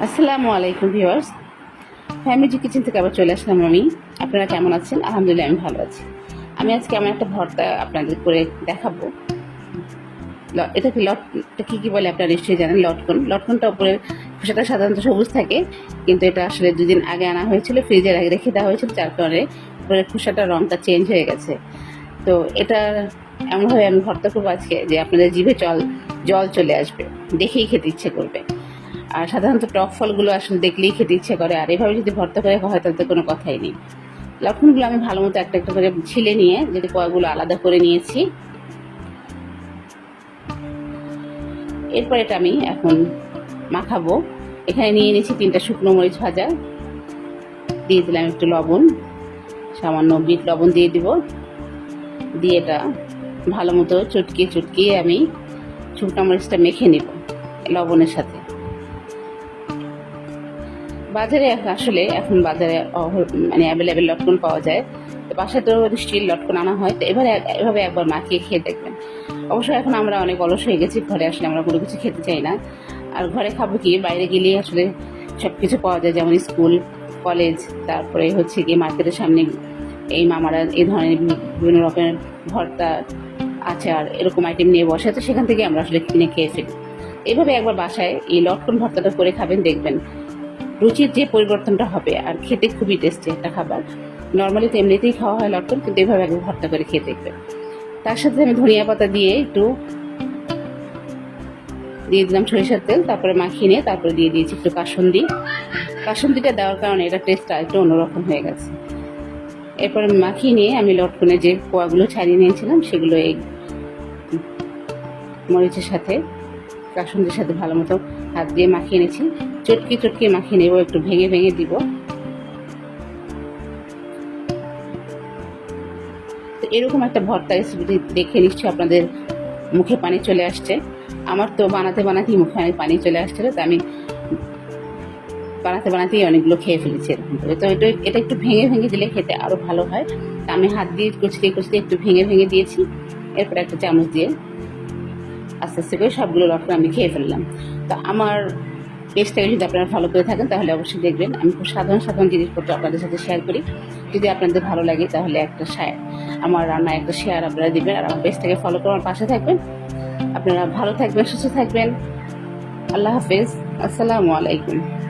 আসসালামু আলাইকুম viewers. Family kitchen থেকে আবার চলে আসলাম আমি। আপনারা কেমন আছেন? আলহামদুলিল্লাহ, আমি ভালো আছি। আমি আজকে আমার একটা ভর্তা আপনাদের করে দেখাবো। ল- এটাকে লটটা কী কী বলে আপনারা নিশ্চয়ই জানেন, লটকন। লটকনটা উপরে খোসাটা সাধারণত সবুজ থাকে, কিন্তু এটা আসলে দুদিন আগে আনা হয়েছিল ফ্রিজের আগে রেখে দেওয়া হয়েছিল, যার কারণে উপরে খোসাটার রঙটা চেঞ্জ হয়ে গেছে। তো এটা এমনভাবে আমি ভর্তা করব আজকে যে আপনাদের জিভে জল জল চলে আসবে। দেখেই খেতে ইচ্ছে করবে। আর সাধারণত টক ফলগুলো আসলে দেখলেই খেতে ইচ্ছে করে, আর এভাবে যদি ভর্তা করে হয় তাহলে তো কোনো কথাই নেই। লক্ষণগুলো আমি ভালো মতো একটা একটা করে ছিলে নিয়ে যদি কয়গুলো আলাদা করে নিয়েছি। এরপর এটা আমি এখন মাখাবো। এখানে নিয়ে নিয়েছি তিনটা শুকনো মরিচ ভাজা। দিয়ে দিলাম একটু লবণ, সামান্য বিট লবণ দিয়ে দিব। দিয়ে এটা ভালো মতো চটকিয়ে চটকিয়ে আমি শুকনো মরিচটা মেখে নিব লবণের সাথে। বাজারে আসলে এখন বাজারে মানে অ্যাভেলেবেল লটকন পাওয়া যায়। তো বাসায় তো স্টিল লটকন আনা হয়। তো এবারে এভাবে একবার মাখিয়ে খেয়ে দেখবেন। অবশ্য এখন আমরা অনেক অলস হয়ে গেছি, ঘরে আসলে আমরা কোনো কিছু খেতে চাই না। আর ঘরে খাব কি? বাইরে গেলেই আসলে সব কিছু পাওয়া যায়, যেমন স্কুল, কলেজ, তারপরে হচ্ছে গিয়ে মার্কেটের সামনে এই মামারা এই ধরনের বিভিন্ন রকমের ভর্তা আচার এরকম আইটেম নিয়ে বসে তো সেখান থেকে আমরা আসলে কিনে খেয়ে ফেলি। এভাবে একবার বাসায় এই লটকন ভর্তাটা করে খাবেন, দেখবেন। রুচির যে পরিবর্তনটা হবে, আর খেতে খুবই টেস্টি একটা খাবার। নর্মালি তো এমনিতেই খাওয়া হয় লটকন, কিন্তু এভাবে একবার ভর্তা করে খেয়ে দেখবেন। তার সাথে আমি ধনিয়া পাতা দিয়ে একটু দিয়ে দিলাম সরিষার তেল, তারপরে মাখিয়ে নিয়ে তারপরে দিয়ে দিয়েছি একটু কাসুন্দি। কাসুন্দিটা দেওয়ার কারণে এটা টেস্টটা একটু অন্যরকম হয়ে গেছে। এরপরে মাখিয়ে নিয়ে আমি লটকনে যে কোয়াগুলো ছাড়িয়ে নিয়েছিলাম, সেগুলো এই মরিচের সাথে, কাসুন্দির সাথে ভালো মতো হাত দিয়ে মাখিয়ে নিয়েছি। চটকি চটকি মাখিয়ে নেব, একটু ভেঙে ভেঙে দিব। তো এরকম একটা ভর্তা রেসিপি দেখে নিশ্চয়ই আপনাদের মুখে পানি চলে আসছে। আমার তো বানাতে বানাতেই মুখে পানি চলে আসছিল, তো আমি বানাতে বানাতেই অনেকগুলো খেয়ে ফেলেছি এরকম করে। তো এটা এটা একটু ভেঙে ভেঙে দিলে খেতে আরও ভালো হয়। তো আমি হাত দিয়ে কুচতে কুচতে একটু ভেঙে ভেঙে দিয়েছি, এরপরে একটা চামচ দিয়ে আস্তে আস্তে করে সবগুলো লটকন আমি খেয়ে ফেললাম। তো আমার পেজটাকে যদি আপনারা ফলো করে থাকেন, তাহলে অবশ্যই দেখবেন। আমি খুব সাধারণ সাধারণ জিনিসপত্র আপনাদের সাথে শেয়ার করি। যদি আপনাদের ভালো লাগে, তাহলে একটা শেয়ার আমার রান্না একটা শেয়ার আপনারা দেবেন। আর আমার পেজটাকে ফলো করে আমার পাশে থাকবেন। আপনারা ভালো থাকবেন, সুস্থ থাকবেন। আল্লাহ হাফেজ। আসসালামু আলাইকুম।